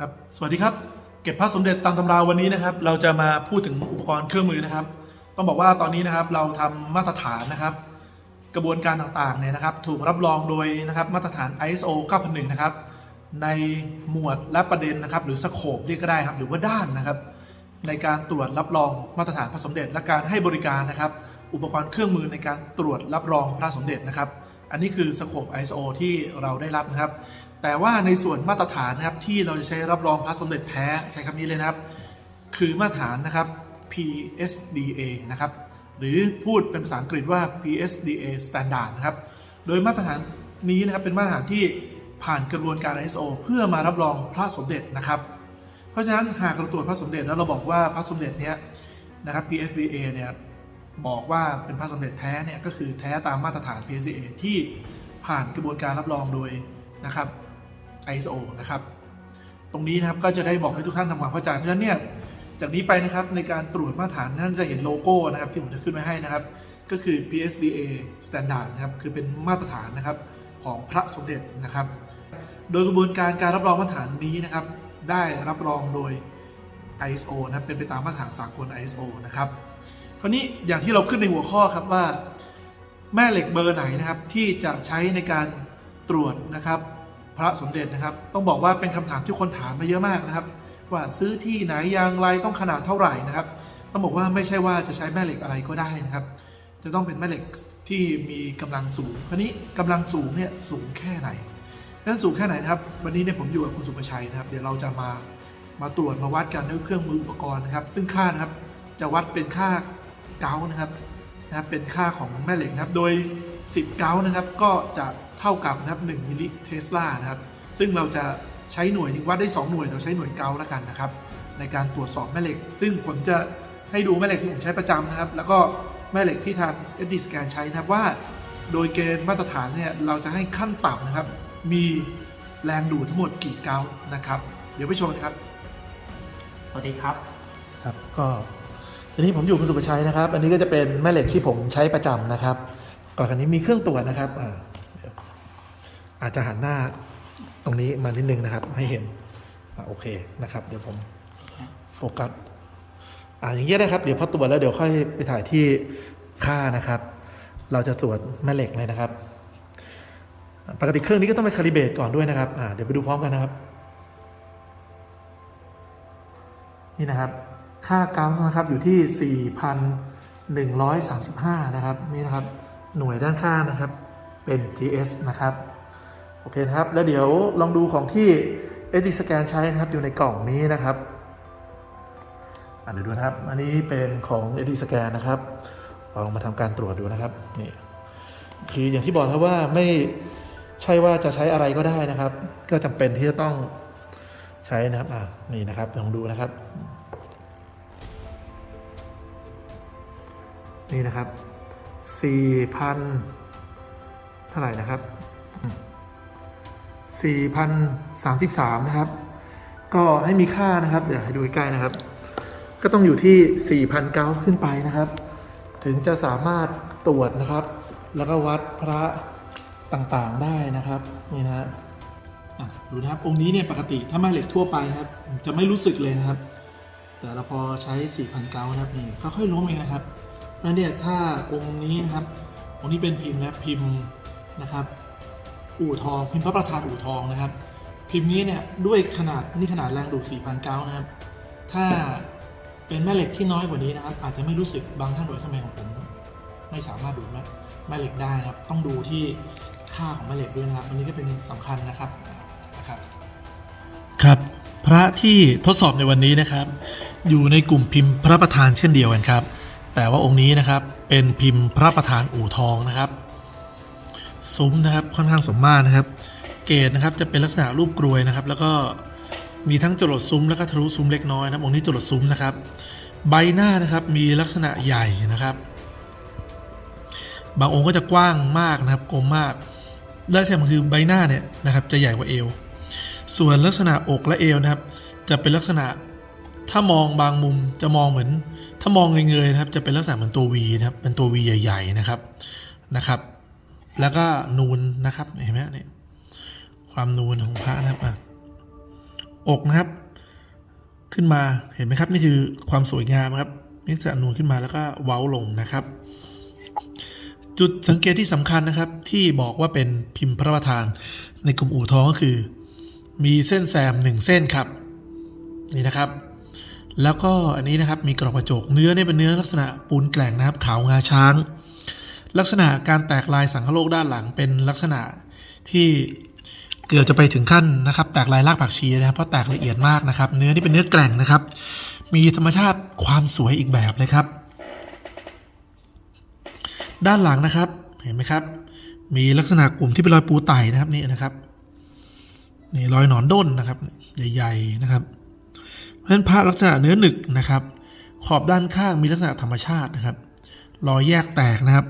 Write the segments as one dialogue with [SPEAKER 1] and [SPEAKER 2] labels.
[SPEAKER 1] ครับสวัสดีครับ เก็บพระสมเด็จตามตำราวันนี้นะครับ เราจะมาพูดถึงอุปกรณ์เครื่องมือนะครับ ต้องบอกว่าตอนนี้นะครับเราทำมาตรฐานนะครับ กระบวนการต่างๆเนี่ยนะครับ ถูกรับรองโดยนะครับมาตรฐาน ISO 9001 นะครับ ในหมวดและประเด็นนะครับ หรือสโคปเรียกก็ได้ครับหรือว่าด้านนะครับ ในการตรวจรับรองมาตรฐานพระสมเด็จ และการให้บริการนะครับ อุปกรณ์เครื่องมือในการตรวจรับรองพระสมเด็จนะครับ อันนี้คือสโคป ISO ที่เราได้รับนะครับ แต่ว่าในส่วนมาตรฐานนะครับที่เราจะใช้รับรองพระสมเด็จแท้ใช้คำนี้เลยนะครับ คือมาตรฐานนะครับ PSDA นะครับหรือพูดเป็นภาษาอังกฤษว่า PSDA Standard นะครับโดยมาตรฐานนี้นะครับเป็นมาตรฐานที่ผ่านกระบวนการ ISO เพื่อมารับรองพระสมเด็จนะครับ เพราะฉะนั้นหากเราตรวจพระสมเด็จแล้วเราบอกว่าพระสมเด็จเนี้ยนะครับ PSDA เนี่ยบอกว่าเป็นพระสมเด็จแท้เนี่ยก็คือแท้ตามมาตรฐาน PSDA ที่ผ่านกระบวนการรับรองโดยนะครับ ISO นะครับ ตรงนี้นะครับก็จะได้บอกให้ทุกท่านทำความเข้าใจเพราะฉะนั้นเนี่ยจากนี้ไปนะครับในการตรวจมาตรฐานท่านจะเห็นโลโก้นะครับที่ผมจะขึ้นไว้ให้นะครับ ก็คือ PSDA Standard นะครับคือเป็นมาตรฐานนะครับของพระสมเด็จนะครับ โดยกระบวนการการรับรองมาตรฐานนี้นะครับ ได้รับรองโดย ISO นะเป็นไปตามมาตรฐานสากล ISO นะครับคราวนี้อย่างที่เราขึ้นในหัวข้อครับว่า แม่เหล็กเบอร์ไหนนะครับที่จะใช้ในการตรวจนะครับ พระสมเด็จนะครับ ต้องบอกว่าเป็นคำถามที่คนถามมาเยอะมากนะครับ ว่าซื้อที่ไหนอย่างไรต้องขนาดเท่าไหร่นะครับ ต้องบอกว่าไม่ใช่ว่าจะใช้แม่เหล็กอะไรก็ได้นะครับ จะต้องเป็นแม่เหล็กที่มีกำลังสูงคราวนี้กำลังสูงเนี่ยสูงแค่ไหนนั้นสูงแค่ไหนนะครับ วันนี้เนี่ยผมอยู่กับคุณสุภชัยนะครับ เดี๋ยวเราจะมามาตรวจมาวัดกันด้วยเครื่องมืออุปกรณ์นะครับ ซึ่งค่านะครับจะวัดเป็นค่าเกานะครับนะครับ เป็นค่าของแม่เหล็กนะครับ โดย 10 เกานะครับ ก็จะ เท่ากับนะครับ1มิลลิเทสลานะครับ ซึ่งเราจะใช้หน่วยวัดได้ 2 หน่วยเราใช้หน่วยเกาต์แล้วกันนะครับ ในการตรวจสอบแม่เหล็ก ซึ่งผมจะให้ดูแม่เหล็กที่ผมใช้ประจำนะครับ แล้วก็แม่เหล็กที่ทาง SD Scan ใช้นะครับว่า โดยเกณฑ์มาตรฐานเนี่ยเราจะให้ขั้นต่ำนะครับ มีแรงดูดทั้งหมดกี่เกาต์นะครับ เดี๋ยวไปชมกันครับ
[SPEAKER 2] สวัสดีครับ
[SPEAKER 1] ครับก็ทีนี้ผมอยู่คุณสุประชัยนะครับ อันนี้ก็จะเป็นแม่เหล็กที่ผมใช้ประจำนะครับก่อนคันนี้มีเครื่องตรวจนะครับ อาจจะหันหน้าตรงนี้มานิดนึงนะครับ ให้เห็นอ่าโอเคนะครับ เดี๋ยวผมโฟกัสอ่าอย่างเงี้ยนะครับ เดี๋ยวพอตรวจแล้วเดี๋ยวค่อยไปถ่ายที่ค่านะครับ เราจะตรวจแม่เหล็กเลยนะครับ ปกติเครื่องนี้ก็ต้องไปคาลิเบตก่อนด้วยนะครับอ่าเดี๋ยวไปดูพร้อมกันนะครับ นี่นะครับ ค่าเกาส์นะครับอยู่ที่ 4,135 นะครับ นี่นะครับ หน่วยด้านข้างนะครับ เป็น GS นะครับ โอเคนะครับ แล้วเดี๋ยวลองดูของที่ SD Scan ใช้นะครับอยู่ในกล่องนี้นะครับอะเดี๋ยวดูนะครับ อันนี้เป็นของ SD Scan นะครับลองมาทำการตรวจดูนะครับนี่คืออย่างที่บอกครับว่าไม่ใช่ว่าจะใช้อะไรก็ได้นะครับ ก็จำเป็นที่จะต้องใช้นะครับอ่านี่นะครับลองดูนะครับ นี่นะครับ4,000เท่าไหร่นะครับ 4,033 นะครับ ก็ให้มีค่านะครับ เดี๋ยวให้ดูใกล้ๆนะครับ ก็ต้องอยู่ที่ 4,009 ขึ้นไปนะครับ ถึงจะสามารถตรวจนะครับ แล้วก็วัดพระต่างๆได้นะครับ นี่นะฮะดูนะครับ องค์นี้เนี่ยปกติถ้าแม่เหล็กทั่วไปนะครับ จะไม่รู้สึกเลยนะครับ แต่เราพอใช้ 4,009 นะครับนี่ค่อยๆล้มเองนะครับแล้วเนี่ยถ้าองค์นี้นะครับองค์นี้เป็นพิมพ์นะพิมพ์นะครับ อู่ทองพิมพ์พระประธานอู่ทองนะครับ พิมพ์นี้เนี่ยด้วยขนาดนี่ขนาดแรงดูด4,009นะครับ ถ้าเป็นแม่เหล็กที่น้อยกว่านี้นะครับ อาจจะไม่รู้สึกบางท่านโดยทำไมของผมไม่สามารถดูดแม่แม่เหล็กได้นะครับ ต้องดูที่ค่าของแม่เหล็กด้วยนะครับอันนี้ก็เป็นสำคัญนะครับนะครับ ครับ พระที่ทดสอบในวันนี้นะครับ อยู่ในกลุ่มพิมพ์พระประธานเช่นเดียวกันครับ แต่ว่าองค์นี้นะครับเป็นพิมพ์พระประธานอู่ทองนะครับ ซุ้มนะครับค่อนข้างสมมาตรนะครับ เกรดนะครับจะเป็นลักษณะรูปกรวยนะครับ แล้วก็มีทั้งจรดซุ้มแล้วก็ทะลุซุ้มเล็กน้อยนะองค์นี้จรดซุ้มนะครับ ใบหน้านะครับมีลักษณะใหญ่นะครับ บางองค์ก็จะกว้างมากนะครับกลมมากได้แท้มันคือใบหน้าเนี่ยนะครับจะใหญ่กว่าเอว ส่วนลักษณะอกและเอวนะครับ จะเป็นลักษณะถ้ามองบางมุมจะมองเหมือน ถ้ามองเงยๆนะครับ จะเป็นลักษณะเหมือนตัววีนะครับเป็นตัววีใหญ่ ๆนะครับนะครับ แล้วก็นูนนะครับเห็นไหมเนี่ยความนูนของพระนะครับอะอกนะครับ ขึ้นมาเห็นไหมครับ นี่คือความสวยงามครับนี่จะนูนขึ้นมาแล้วก็เว้าลงนะครับ จุดสังเกตที่สำคัญนะครับ ที่บอกว่าเป็นพิมพ์พระประธาน ในกลุ่มอู่ทองก็คือ มีเส้นแซมหนึ่งเส้นครับ นี่นะครับ แล้วก็อันนี้นะครับมีกรอบกระจกเนื้อเนี่ยเป็นเนื้อลักษณะปูนแกล่งนะครับ ขาวงาช้าง ลักษณะการแตกลายสังคโลกด้านหลังเป็นลักษณะที่เกือบจะไปถึงขั้นนะครับ แตกลายรากผักชีนะครับเพราะแตกละเอียดมากนะครับ เนื้อนี่เป็นเนื้อแกร่งนะครับ มีธรรมชาติความสวยอีกแบบเลยครับ ด้านหลังนะครับเห็นไหมครับ มีลักษณะกลุ่มที่เป็นรอยปูไต่นะครับนี่นะครับนี่รอยหนอนด้นนะครับ ใหญ่ ๆนะครับ เพราะฉะนั้นพระลักษณะเนื้อหนึกนะครับ ขอบด้านข้างมีลักษณะธรรมชาตินะครับ รอยแยกแตกนะครับ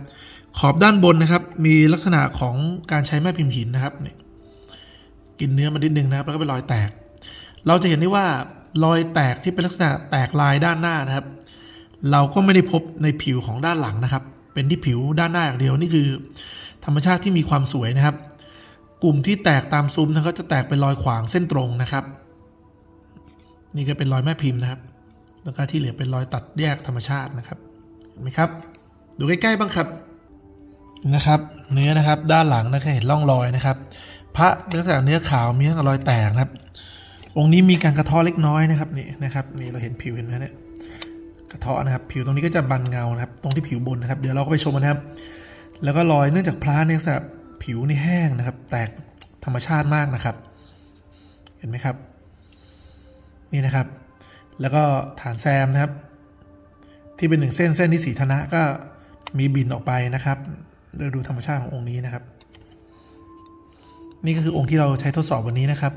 [SPEAKER 1] ขอบด้านบนนะครับ มีลักษณะของการใช้แม่พิมพ์หินนะครับเนี่ยกินเนื้อมานิดนึงนะครับ แล้วก็เป็นรอยแตก เราจะเห็นได้ว่ารอยแตกที่เป็นลักษณะแตกลายด้านหน้านะครับ เราก็ไม่ได้พบในผิวของด้านหลังนะครับ เป็นที่ผิวด้านหน้าอย่างเดียวนี่คือ ธรรมชาติที่มีความสวยนะครับ กลุ่มที่แตกตามซุ้มนะก็จะแตกเป็นรอยขวางเส้นตรงนะครับ นี่ก็เป็นรอยแม่พิมพ์นะครับ แล้วก็ที่เหลือเป็นรอยตัดแยกธรรมชาตินะครับเห็นไหมครับ ดูใกล้ๆบ้างครับ นะครับ เนื้อนะครับด้านหลังนะครับเห็นร่องรอยนะครับ พระเป็นลักษณะเนื้อขาวมีลักษณะรอยแตกนะครับ องค์นี้มีการกระเทาะเล็กน้อยนะครับนี่นะครับนี่เราเห็นผิวเห็นไหมเนี่ยกระเทาะนะครับ ผิวตรงนี้ก็จะบันเงานะครับ ตรงที่ผิวบนนะครับ เดี๋ยวเราก็ไปชมนะครับ แล้วก็รอยเนื่องจากพระเนี่ยลักผิวนี่แห้งนะครับ แตกธรรมชาติมากนะครับ เห็นไหมครับ นี่นะครับ แล้วก็ฐานแซมนะครับ ที่เป็นหนึ่งเส้นเส้นที่สีธนะก็มีบินออกไปนะครับ เราดูธรรมชาติขององค์นี้นะครับ นี่ก็คือองค์ที่เราใช้ทดสอบวันนี้นะครับ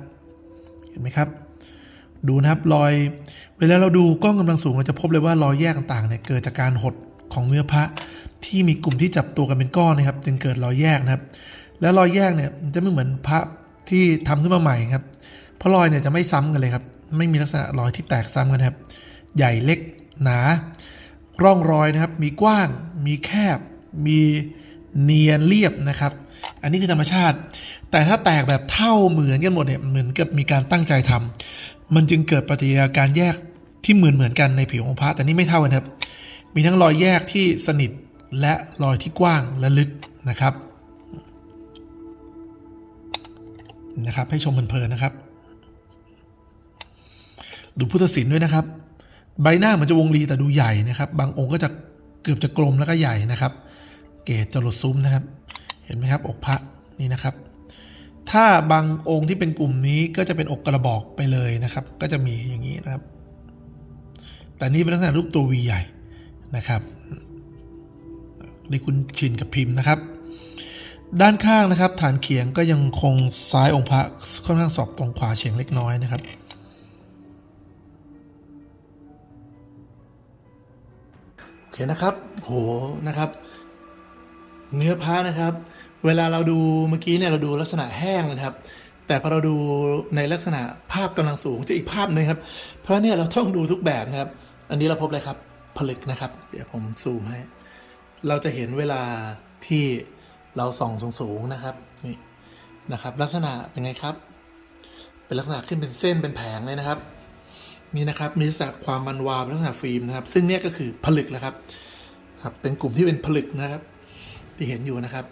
[SPEAKER 1] เห็นไหมครับ ดูนะครับรอย เวลาเราดูกล้องกำลังสูงเราจะพบเลยว่ารอยแยกต่างๆเนี่ยเกิดจากการหดของเนื้อพระที่มีกลุ่มที่จับตัวกันเป็นก้อนนะครับ จึงเกิดรอยแยกนะครับ แล้วรอยแยกเนี่ยมันจะไม่เหมือนพระที่ทำขึ้นมาใหม่ครับ เพราะรอยเนี่ยจะไม่ซ้ำกันเลยครับ ไม่มีลักษณะรอยที่แตกซ้ำกันครับ ใหญ่เล็กหนา ร่องรอยนะครับ มีกว้าง มีแคบ มี เนียนเรียบนะครับ อันนี้คือธรรมชาติ แต่ถ้าแตกแบบเท่าเหมือนกันหมดเนี่ยเหมือนกับมีการตั้งใจทำมันจึงเกิดปฏิกิริยาการแยกที่เหมือนเหมือนกันในผิวของพระแต่นี่ไม่เท่ากันครับ มีทั้งรอยแยกที่สนิทและรอยที่กว้างและลึกนะครับนะครับ ให้ชมเพลินๆนะครับ ดูพุทธศิลป์ด้วยนะครับ ใบหน้าเหมันจะวงรีแต่ดูใหญ่นะครับ บางองค์ก็จะเกือบจะกลมแล้วก็ใหญ่นะครับ เกศจรดซุ้มนะครับ เห็นไหมครับอกพระนี่นะครับ ถ้าบางองค์ที่เป็นกลุ่มนี้ก็จะเป็นอกกระบอกไปเลยนะครับ ก็จะมีอย่างนี้นะครับ แต่นี่เป็นลักษณะรูปตัววีใหญ่นะครับได้คุณชินกับพิมพ์นะครับ ด้านข้างนะครับ ฐานเขียงก็ยังคงซ้ายองค์พระค่อนข้างสอบตรงขวาเฉียงเล็กน้อยนะครับโอเคนะครับโหนะครับ เนื้อพระนะครับ เวลาเราดูเมื่อกี้เนี่ยเราดูลักษณะแห้งนะครับ แต่พอเราดูในลักษณะภาพกำลังสูงจะอีกภาพหนึ่งครับ เพราะเนี่ยเราต้องดูทุกแบบนะครับ อันนี้เราพบเลยครับผลึกนะครับ เดี๋ยวผมซูมให้ เราจะเห็นเวลาที่เราส่องสูงๆนะครับนี่นะครับ ลักษณะเป็นไงครับ เป็นลักษณะขึ้นเป็นเส้นเป็นแผงเลยนะครับนี่นะครับมีลักษณะความมันวาวลักษณะฟิล์มนะครับ ซึ่งเนี่ยก็คือผลึกนะครับครับ เป็นกลุ่มที่เป็นผลึกนะครับ ที่เห็นอยู่นะครับ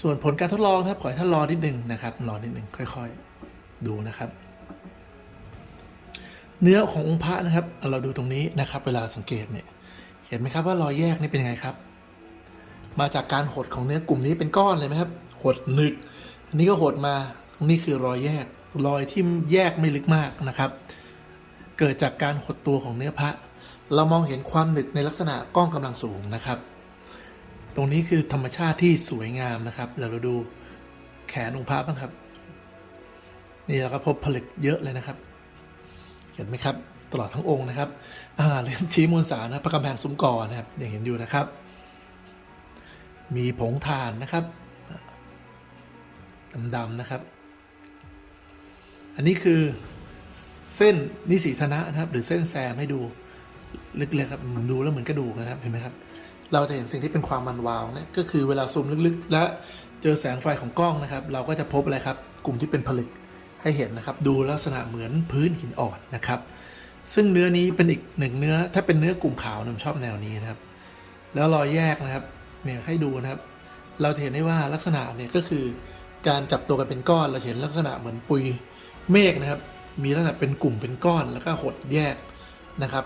[SPEAKER 1] ส่วนผลการทดลองนะครับขอให้ท่านรอนิดหนึ่งนะครับรอนิดหนึ่งค่อยๆ ดูนะครับ เนื้อขององค์พระนะครับ เราดูตรงนี้นะครับ เวลาสังเกตเนี่ยเห็นไหมครับว่ารอยแยกนี่เป็นยังไงครับ มาจากการหดของเนื้อกลุ่มนี้เป็นก้อนเลยไหมครับหดหนึกอันนี้ก็หดมาตรงนี้คือรอยแยกรอยที่แยกไม่ลึกมากนะครับ เกิดจากการหดตัวของเนื้อพระเรามองเห็นความหนึกในลักษณะกล้องกำลังสูงนะครับ ตรงนี้คือธรรมชาติที่สวยงามนะครับเดี๋ยวเราดูแขนองค์พระบ้างครับ นี่เราก็พบผลึกเยอะเลยนะครับ เห็นไหมครับ ตลอดทั้งองค์นะครับอ่าเล่มชี้มวลสารนะพระกำแพงซุ้มกอนะครับอย่างเห็นอยู่นะครับ มีผงถ่านนะครับดำๆนะครับ อันนี้คือเส้นนิสีธนะนะครับ หรือเส้นแซมให้ดูลึกๆครับดูแล้วเหมือนกระดูกนะครับเห็นไหมครับ เราจะเห็นสิ่งที่เป็นความมันวาวเนี่ยก็คือเวลาซูมลึกๆ และเจอแสงไฟของกล้องนะครับ เราก็จะพบอะไรครับ กลุ่มที่เป็นผลึกให้เห็นนะครับ ดูลักษณะเหมือนพื้นหินอ่อนนะครับ ซึ่งเนื้อนี้เป็นอีกหนึ่งเนื้อ ถ้าเป็นเนื้อกลุ่มขาวผมชอบแนวนี้นะครับ แล้วรอยแยกนะครับเนี่ยให้ดูนะครับ เราจะเห็นได้ว่าลักษณะเนี่ยก็คือการจับตัวกันเป็นก้อนเราเห็นลักษณะเหมือนปุยเมฆนะครับ มีลักษณะเป็นกลุ่มเป็นก้อนแล้วก็หดแยกนะครับ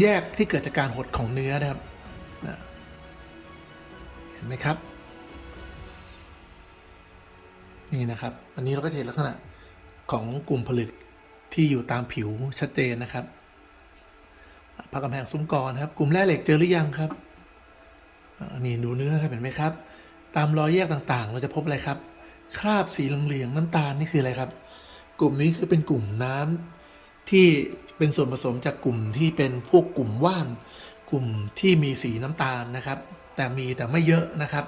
[SPEAKER 1] แยกที่เกิดจากการหดของเนื้อนะครับเห็นไหมครับ นี่นะครับ อันนี้เราก็จะเห็นลักษณะของกลุ่มผลึกที่อยู่ตามผิวชัดเจนนะครับพักกำแพงซุ้มกรนะครับ กลุ่มแร่เหล็กเจอหรือยังครับนี่ดูเนื้อครับเห็นไหมครับ ตามรอยแยกต่างๆ เราจะพบอะไรครับ คราบสีเหลืองๆน้ำตาลนี่คืออะไรครับ กลุ่มนี้คือเป็นกลุ่มน้ำที่ เป็นส่วนผสมจากกลุ่มที่เป็นพวกกลุ่มว่าน กลุ่มที่มีสีน้ำตาลนะครับ แต่มีแต่ไม่เยอะนะครับ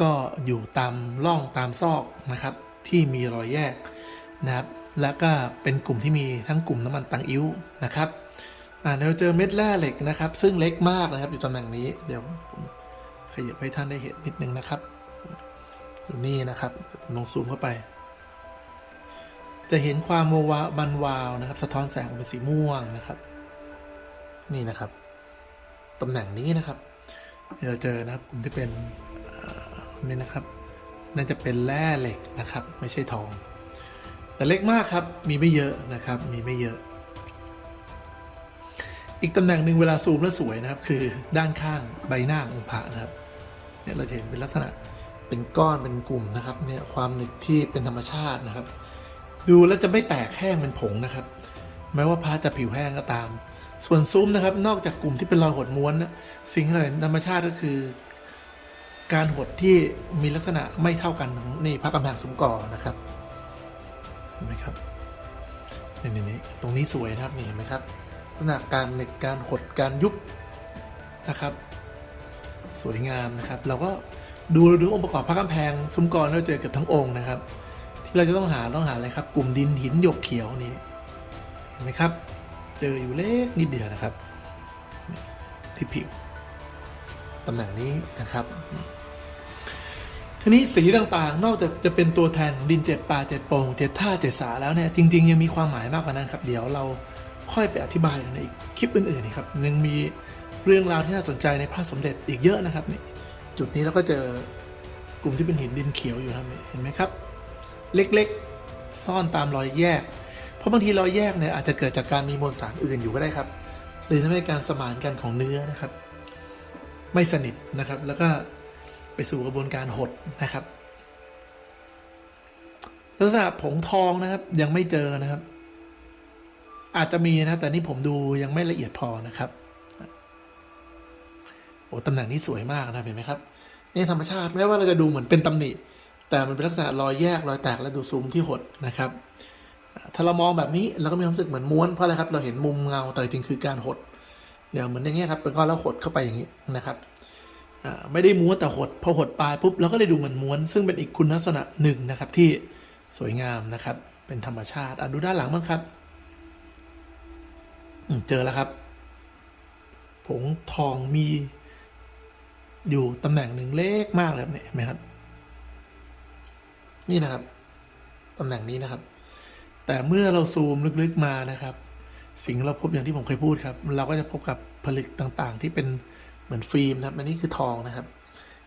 [SPEAKER 1] ก็อยู่ตามร่องตามซอกนะครับ ที่มีรอยแยกนะครับ แล้วก็เป็นกลุ่มที่มีทั้งกลุ่มน้ำมันตังอิ้วนะครับอ่าเราเจอเม็ดแร่เหล็กนะครับ ซึ่งเล็กมากนะครับ อยู่ตำแหน่งนี้เดี๋ยวผมขยับให้ท่านได้เห็นนิดนึงนะครับอยู่นี่นะครับลองซูมเข้าไป จะเห็นความโมวาบันวาวนะครับ สะท้อนแสงเป็นสีม่วงนะครับ นี่นะครับตำแหน่งนี้นะครับเราเจอนะครับกลุ่มที่เป็นนี่นะครับ น่าจะเป็นแร่เหล็กนะครับ ไม่ใช่ทอง แต่เล็กมากครับมีไม่เยอะนะครับ มีไม่เยอะ อีกตำแหน่งหนึ่งเวลาซูมแล้วสวยนะครับ คือด้านข้างใบหน้าองค์พระนะครับเนี่ยเราเห็นเป็นลักษณะเป็นก้อนเป็นกลุ่มนะครับเนี่ยความหนึบที่เป็นธรรมชาตินะครับ ดูแล้วจะไม่แตกแห้งเป็นผงนะครับ แม้ว่าพระจะผิวแห้งก็ตาม ส่วนซุ้มนะครับ นอกจากกลุ่มที่เป็นรอยหดม้วนนะสิ่งที่เราเห็นธรรมชาติก็คือ การหดที่มีลักษณะไม่เท่ากันของนี่พระกำแพงซุ้มก่อนะครับเห็นไหมครับนี่นี่นี่ตรงนี้สวยนะครับนี่เห็นไหมครับลักษณะการเหล็กการหดการยุบนะครับ สวยงามนะครับ เราก็ดูดูองค์ประกอบพระกำแพงซุ้มกรเราเจอเกือบทั้งองค์นะครับ ที่เราจะต้องหาต้องหาอะไรครับ กลุ่มดินหินหยกเขียวนี่เห็นไหมครับ เจออยู่เล็กนิดเดียวนะครับ ที่ผิวตำแหน่งนี้นะครับ ทีนี้สีต่างๆ นอกจากจะเป็นตัวแทนของดินเจ็ดป่าเจ็ดโป่งเจ็ดท่าเจ็ดสาแล้วเนี่ยจริง ๆ ยังมีความหมายมากกว่านั้นครับ เดี๋ยวเราค่อยไปอธิบายกันในอีกคลิปอื่นๆนะครับยังมีเรื่องราวที่น่าสนใจในพระสมเด็จอีกเยอะนะครับนี่จุดนี้เราก็เจอกลุ่มที่เป็นหินดินเขียวอยู่ครับนี่เห็นไหมครับ เล็กๆ ซ่อนตามรอยแยก เพราะบางทีรอยแยกเนี่ยอาจจะเกิดจากการมีมวลสารอื่นอยู่ก็ได้ครับ หรือทำให้การสมานกันของเนื้อนะครับ ไม่สนิทนะครับ แล้วก็ไปสู่กระบวนการหดนะครับลักษณะผงทองนะครับยังไม่เจอนะครับ อาจจะมีนะแต่นี่ผมดูยังไม่ละเอียดพอนะครับโอ้ตำแหน่งนี้สวยมากนะเห็นไหมครับนี่ธรรมชาติแม้ว่าเราจะดูเหมือนเป็นตำหนิ แต่มันเป็นลักษณะรอยแยกรอยแตกและดูซูมที่หดนะครับ ถ้าเรามองแบบนี้เราก็มีความรู้สึกเหมือนม้วนเพราะอะไรครับเราเห็นมุมเงาแต่จริงคือการหดเดี๋ยวเหมือนอย่างเงี้ยครับเป็นก้อนแล้วหดเข้าไปอย่างนี้นะครับไม่ได้ม้วนแต่หดพอหดปลายปุ๊บเราก็เลยดูเหมือนม้วน ซึ่งเป็นอีกคุณลักษณะหนึ่งนะครับที่สวยงามนะครับ เป็นธรรมชาติอะดูด้านหลังบ้างครับเจอแล้วครับ ผงทองมีอยู่ตำแหน่งหนึ่งเล็กมากเลยเนี่ยเห็นไหมครับ นี่นะครับตำแหน่งนี้นะครับ แต่เมื่อเราซูมลึกๆมานะครับ สิ่งเราพบอย่างที่ผมเคยพูดครับ เราก็จะพบกับผลึกต่างๆ ที่เป็นเหมือนฟิล์มนะครับอันนี้คือทองนะครับ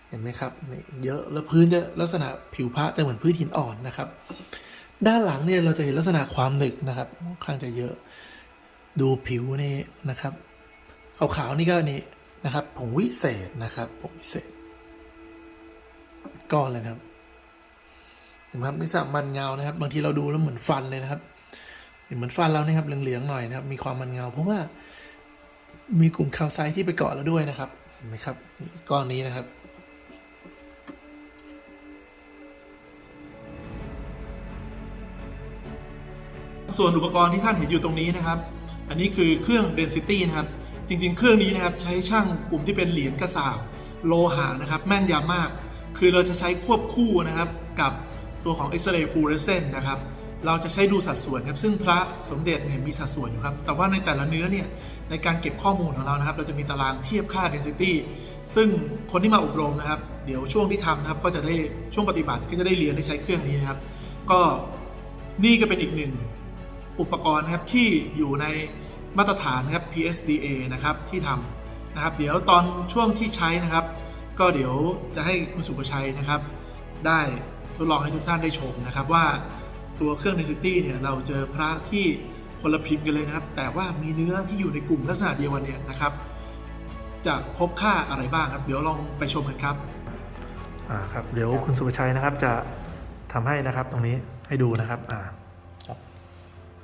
[SPEAKER 1] เห็นไหมครับนี่เยอะแล้วพื้นจะลักษณะผิวพระจะเหมือนพื้นหินอ่อนนะครับ ด้านหลังเนี่ยเราจะเห็นลักษณะความหนึกนะครับค่อนข้างจะเยอะดูผิวนี่นะครับขาวๆนี่ก็นี่นะครับผงวิเศษนะครับผงวิเศษก้อนเลยนะครับ เห็นไหมครับนิสสัมันเงานะครับ บางทีเราดูแล้วเหมือนฟันเลยนะครับเหมือนฟันเรานี่ยครับเหลืองๆหน่อยนะครับ มีความมันเงา เพราะว่ามีกลุ่มคาวไซที่ไปเกาะแล้วด้วยนะครับ เห็นไหมครับนี่ก้อนนี้นะครับส่วนอุปกรณ์ที่ท่านเห็นอยู่ตรงนี้นะครับ อันนี้คือเครื่อง density นะครับ จริง ๆ เครื่องนี้นะครับใช้ช่างกลุ่มที่เป็นเหรียญกระสาบโลหะนะครับ แม่นยำมาก คือเราจะใช้ควบคู่นะครับกับ ตัวของ X-ray fluorescence นะครับเราจะใช้ดูสัดส่วนครับซึ่งพระสมเด็จเนี่ยมีสัดส่วนอยู่ครับ แต่ว่าในแต่ละเนื้อเนี่ยในการเก็บข้อมูลของเรานะครับ เราจะมีตารางเทียบค่า density ซึ่งคนที่มาอบรมนะครับ เดี๋ยวช่วงที่ทำนะครับ ก็จะได้ช่วงปฏิบัติก็จะได้เรียนได้ใช้เครื่องนี้นะครับ ก็นี่ก็เป็นอีกหนึ่งอุปกรณ์นะครับที่อยู่ในมาตรฐานนะครับ PSDA นะครับที่ทำนะครับ เดี๋ยวตอนช่วงที่ใช้นะครับ ก็เดี๋ยวจะให้คุณสุประชัยนะครับ ได้ ดลองให้ทุกท่านได้ชมนะครับว่าตัวเครื่อง Density เนี่ยเราเจอพระที่คนละพิมพ์กันเลยนะครับ แต่ว่ามีเนื้อที่อยู่ในกลุ่มลักษณะเดียวกันเนี่ยนะครับ จะพบค่าอะไรบ้างครับ เดี๋ยวลองไปชมกันครับอ่าครับเดี๋ยวคุณสุประชัยนะครับจะทำให้นะครับตรงนี้ให้ดูนะครับอ่า
[SPEAKER 2] ครับ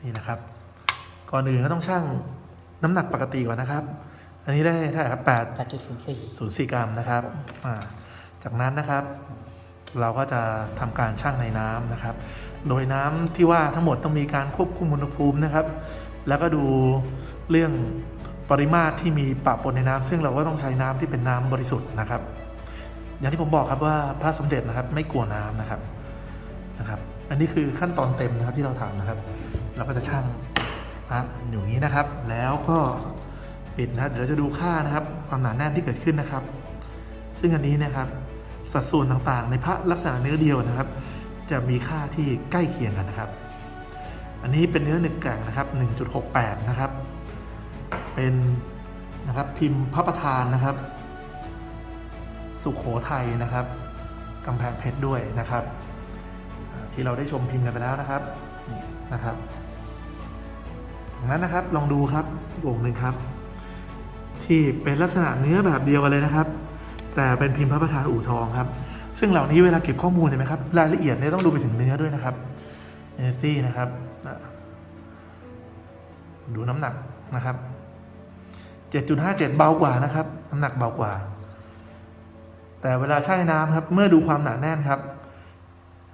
[SPEAKER 1] นี่นะครับ ก่อนอื่นก็ต้องชั่งน้ำหนักปกติก่อนนะครับ อันนี้ได้เท่าไหร่ครับแปด
[SPEAKER 2] แปดจุดศูนย์สี่
[SPEAKER 1] ศูนย์สี่กรัมนะครับอ่าจากนั้นนะครับ เราก็จะทำการชั่งในน้ำนะครับ โดยน้ำที่ว่าทั้งหมดต้องมีการควบคุมอุณหภูมินะครับ แล้วก็ดูเรื่องปริมาตรที่มีปะปนในน้ำซึ่งเราก็ต้องใช้น้ำที่เป็นน้ำบริสุทธิ์นะครับ อย่างที่ผมบอกครับว่าพระสมเด็จนะครับไม่กลัวน้ำนะครับนะครับ อันนี้คือขั้นตอนเต็มนะครับที่เราทำนะครับ เราก็จะชั่งพระอยู่นี้นะครับ แล้วก็ปิดนะเดี๋ยวเราจะดูค่านะครับ ความหนาแน่นที่เกิดขึ้นนะครับ ซึ่งอันนี้นะครับ สัดส่วนต่างๆ ในพระลักษณะเนื้อเดียวนะครับ จะมีค่าที่ใกล้เคียงกันนะครับ อันนี้เป็นเนื้อหนึ่งแกร่งนะครับ 1.68 นะครับ เป็นนะครับพิมพ์พระประธานนะครับ สุขโขทัยนะครับกำแพงเพชรด้วยนะครับ ที่เราได้ชมพิมพ์กันไปแล้วนะครับนะครับดังนั้นนะครับลองดูครับวงหนึ่งครับ ที่เป็นลักษณะเนื้อแบบเดียวกันเลยนะครับ แต่เป็นพิมพ์พระประธานอู่ทองครับ ซึ่งเหล่านี้เวลาเก็บข้อมูลเห็นไหมครับ รายละเอียดเนี่ยต้องดูไปถึงเนื้อด้วยนะครับเนสตี้นะครับ ดูน้ำหนักนะครับ 7.57 เบากว่านะครับ น้ำหนักเบากว่า แต่เวลาชั่งน้ำครับ เมื่อดูความหนาแน่นครับ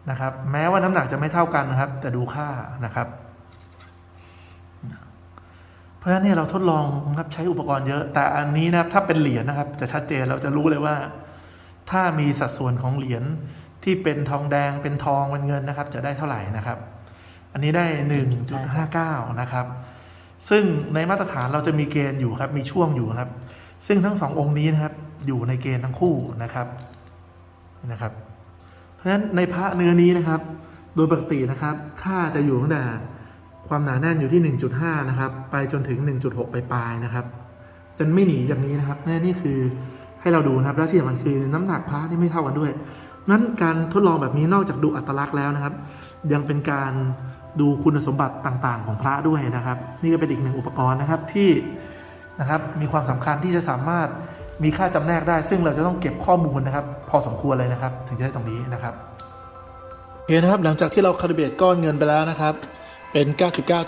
[SPEAKER 1] นะครับ แม้ว่าน้ำหนักจะไม่เท่ากันนะครับ แต่ดูค่านะครับ เพราะฉะนั้นเนี่ยเราทดลองนะครับใช้อุปกรณ์เยอะ แต่อันนี้นะครับถ้าเป็นเหรียญนะครับ จะชัดเจนเราจะรู้เลยว่า ถ้ามีสัดส่วนของเหรียญที่เป็นทองแดงเป็นทองเป็นเงินนะครับ จะได้เท่าไหร่นะครับ อันนี้ได้ 1.59 นะครับ ซึ่งในมาตรฐานเราจะมีเกณฑ์อยู่ครับ มีช่วงอยู่ครับ ซึ่งทั้งสององค์นี้นะครับ อยู่ในเกณฑ์ทั้งคู่นะครับนะครับ เพราะฉะนั้นในพระเนื้อนี้นะครับ โดยปกตินะครับ ค่าจะอยู่ตั้งแต่ ความหนาแน่นอยู่ที่ 1.5 นะครับ ไปจนถึง 1.6 ไปปลายๆนะครับ จนไม่หนีจากนี้นะครับนี่นี่คือให้เราดูนะครับ แล้วที่สำคัญคือน้ำหนักพระนี่ไม่เท่ากันด้วย นั้นการทดลองแบบนี้นอกจากดูอัตลักษณ์แล้วนะครับ ยังเป็นการดูคุณสมบัติต่างๆ ของพระด้วยนะครับ นี่ก็เป็นอีกหนึ่งอุปกรณ์นะครับที่นะครับมีความสำคัญที่จะสามารถมีค่าจำแนกได้ ซึ่งเราจะต้องเก็บข้อมูลนะครับ พอสมควรเลยนะครับ ถึงจะได้ตรงนี้นะครับโอเคนะครับหลังจากที่เราคาลิเบตก้อนเงินไปแล้วนะครับ เป็น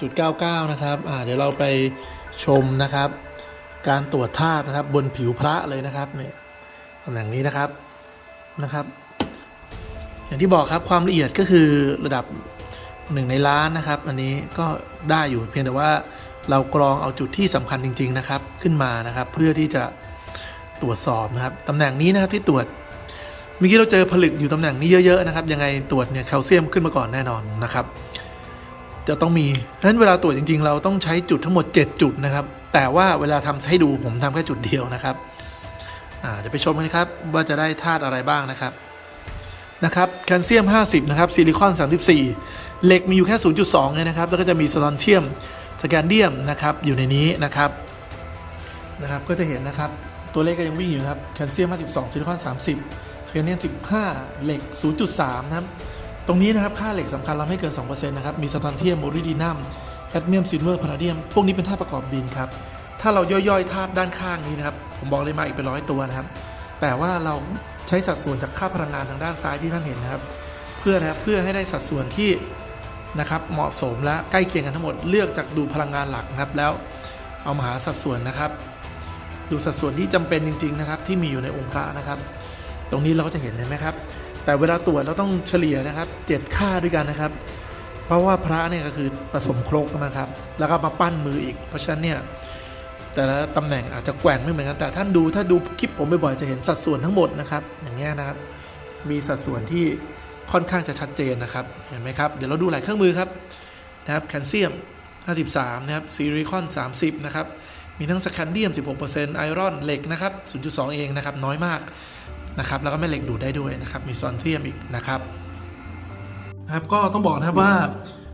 [SPEAKER 1] 99.99 นะครับอ่าเดี๋ยวเราไปชมนะครับ การตรวจธาตุนะครับบนผิวพระเลยนะครับเนี่ยตำแหน่งนี้นะครับนะครับ อย่างที่บอกครับความละเอียดก็คือระดับหนึ่งในล้านนะครับ อันนี้ก็ได้อยู่เพียงแต่ว่าเรากรองเอาจุดที่สำคัญจริง ๆนะครับ ขึ้นมานะครับ เพื่อที่จะตรวจสอบนะครับตำแหน่งนี้นะครับที่ตรวจเมื่อกี้เราเจอผลึกอยู่ตำแหน่งนี้เยอะๆนะครับ ยังไงตรวจเนี่ยแคลเซียมขึ้นมาก่อนแน่นอนนะครับ จะต้องมีเพราะนั้นเวลาตรวจจริง ๆ เราต้องใช้จุดทั้งหมด 7 จุดนะครับ แต่ว่าเวลาทำให้ดูผมทำแค่จุดเดียวนะครับเดี๋ยวไปชมกันครับว่าจะได้ธาตุอะไรบ้างนะครับนะครับแคลเซียม 50 นะครับซิลิคอน 34 เหล็กมีอยู่แค่ 0.2เลยนะครับ แล้วก็จะมีสตอนเทียมสแกนเดียมนะครับอยู่ในนี้นะครับนะครับ ก็จะเห็นนะครับตัวเลขก็ยังวิ่งอยู่ครับแคลเซียม 52 ซิลิคอน 30 สแกนเดียม 15 เหล็ก 0.3 นะครับ ตรงนี้นะครับค่าเหล็กสำคัญเราไม่เกิน 2%นะครับมีสตนเทียมโมริดีนัมแคดเมียมซิลเวอร์พาราเดียมพวกนี้เป็นธาตุประกอบดินครับถ้าเราย่อยๆธาตุด้านข้างนี้นะครับผมบอกเลยมาอีกเป็นร้อยตัวนะครับแต่ว่าเราใช้สัดส่วนจากค่าพลังงานทางด้านซ้ายที่ท่านเห็นนะครับ เพื่อนะครับเพื่อให้ได้สัดส่วนที่นะครับเหมาะสมและใกล้เคียงกันทั้งหมดเลือกจากดูพลังงานหลักนะครับ แล้วเอามาหาสัดส่วนนะครับ ดูสัดส่วนที่จำเป็นจริง ๆนะครับ ที่มีอยู่ในองค์พระนะครับ ตรงนี้เราก็จะเห็นเห็นไหมครับ แต่เวลาตรวจเราต้องเฉลี่ยนะครับเจ็ดค่าด้วยกันนะครับ เพราะว่าพระเนี่ยก็คือผสมครกนะครับ แล้วก็มาปั้นมืออีก เพราะฉะนั้นเนี่ยแต่ละตำแหน่งอาจจะแกว่งไม่เหมือนกันแต่ท่านดูถ้าดูคลิปผมบ่อยๆจะเห็นสัดส่วนทั้งหมดนะครับ อย่างเงี้ยนะครับ มีสัดส่วนที่ค่อนข้างจะชัดเจนนะครับเห็นไหมครับเดี๋ยวเราดูหลายเครื่องมือครับนะครับแคลเซียม 53 นะครับซิลิคอน 30 นะครับ มีทั้งสแคนเดียม 16%ไอรอนเหล็กนะครับ 0.2 เองนะครับ น้อยมาก นะครับแล้วก็แม่เหล็กดูดได้ด้วยนะครับมีซอนเทียมอีกนะครับนะครับก็ต้องบอกนะครับว่า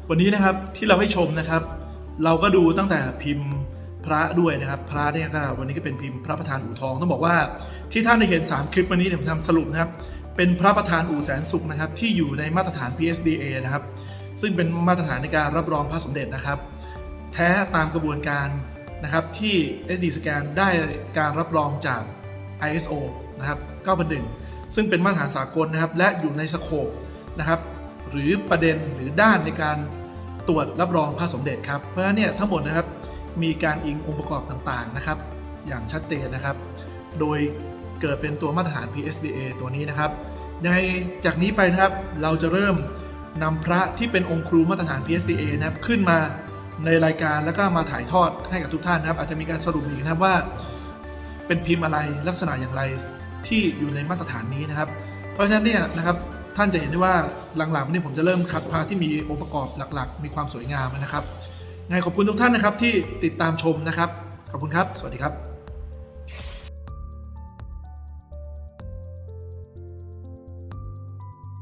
[SPEAKER 1] วันนี้นะครับที่เราให้ชมนะครับ เราก็ดูตั้งแต่พิมพ์พระด้วยนะครับ พระเนี่ยก็วันนี้ก็เป็นพิมพ์พระประธานอู่ทองต้องบอกว่าที่ท่านได้เห็น 3 คลิปวันนี้เนี่ยผมทำสรุปนะครับเป็นพระประธานอู่แสนสุขนะครับที่อยู่ในมาตรฐาน PSDA นะครับ ซึ่งเป็นมาตรฐานในการรับรองพระสมเด็จนะครับ แท้ตามกระบวนการนะครับที่ SD Scan ได้การรับรองจาก ISO นะครับ9,1ซึ่งเป็นมาตรฐานสากลนะครับ และอยู่ในสโคปนะครับ หรือประเด็นหรือด้านในการตรวจรับรองพระสมเด็จครับ เพราะฉะนั้นเนี่ยทั้งหมดนะครับมีการอิงองค์ประกอบต่างๆนะครับ อย่างชัดเจนนะครับ โดยเกิดเป็นตัวมาตรฐาน PSDA ตัวนี้นะครับยังไงจากนี้ไปนะครับเราจะเริ่มนำพระที่เป็นองค์ครูมาตรฐาน PSDA นะครับขึ้นมาในรายการแล้วก็มาถ่ายทอดให้กับทุกท่านนะครับ อาจจะมีการสรุปอีกนะครับว่า เป็นพิมพ์อะไรลักษณะอย่างไร ที่อยู่ในมาตรฐานนี้นะครับ เพราะฉะนั้นเนี่ยนะครับท่านจะเห็นได้ว่าหลังๆนี่ผมจะเริ่มคัดพาที่มีองค์ประกอบหลักๆ มีความสวยงามนะครับไงขอบคุณทุกท่านนะครับที่ติดตามชมนะครับ ขอบคุณครับ สวัสดีครับ